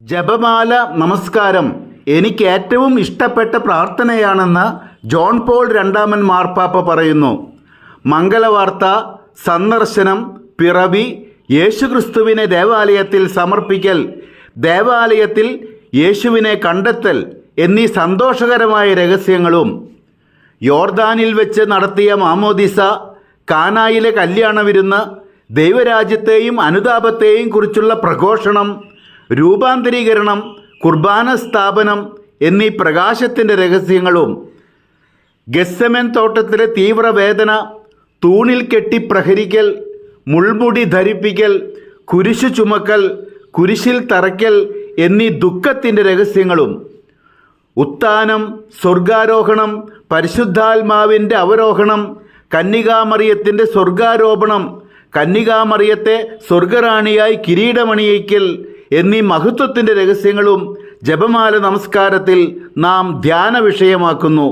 ജപമാല നമസ്കാരം എനിക്ക് ഏറ്റവും ഇഷ്ടപ്പെട്ട പ്രാർത്ഥനയാണെന്ന് ജോൺ പോൾ രണ്ടാമൻ മാർപ്പാപ്പ പറയുന്നു. മംഗളവാർത്ത സന്ദർശനം പിറവി യേശുക്രിസ്തുവിനെ ദേവാലയത്തിൽ സമർപ്പിക്കൽ ദേവാലയത്തിൽ യേശുവിനെ കണ്ടെത്തൽ എന്നീ സന്തോഷകരമായ രഹസ്യങ്ങളും. യോർദാനിൽ വെച്ച് നടത്തിയ മാമോദിസ കാനായിലെ കല്യാണ വിരുന്ന് ദൈവരാജ്യത്തെയും അനുതാപത്തെയും കുറിച്ചുള്ള പ്രഘോഷണം രൂപാന്തരീകരണം കുർബാന സ്ഥാപനം എന്നീ പ്രകാശത്തിന്റെ രഹസ്യങ്ങളും ഗസ്സമൻ തോട്ടത്തിലെ തീവ്രവേദന തൂണിൽ കെട്ടി പ്രഹരിക്കൽ മുൾമുടി ധരിപ്പിക്കൽ കുരിശു ചുമക്കൽ കുരിശിൽ തറയ്ക്കൽ എന്നീ ദുഃഖത്തിന്റെ രഹസ്യങ്ങളും ഉത്ഥാനം സ്വർഗാരോഹണം പരിശുദ്ധാത്മാവിന്റെ അവരോഹണം കന്യകാമറിയത്തിന്റെ സ്വർഗാരോപണം കന്യകാമറിയത്തെ സ്വർഗറാണിയായി കിരീടമണിയിക്കൽ എന്നീ മഹത്വത്തിന്റെ രഹസ്യങ്ങളും ജപമാല നമസ്കാരത്തിൽ നാം ധ്യാന വിഷയമാക്കുന്നു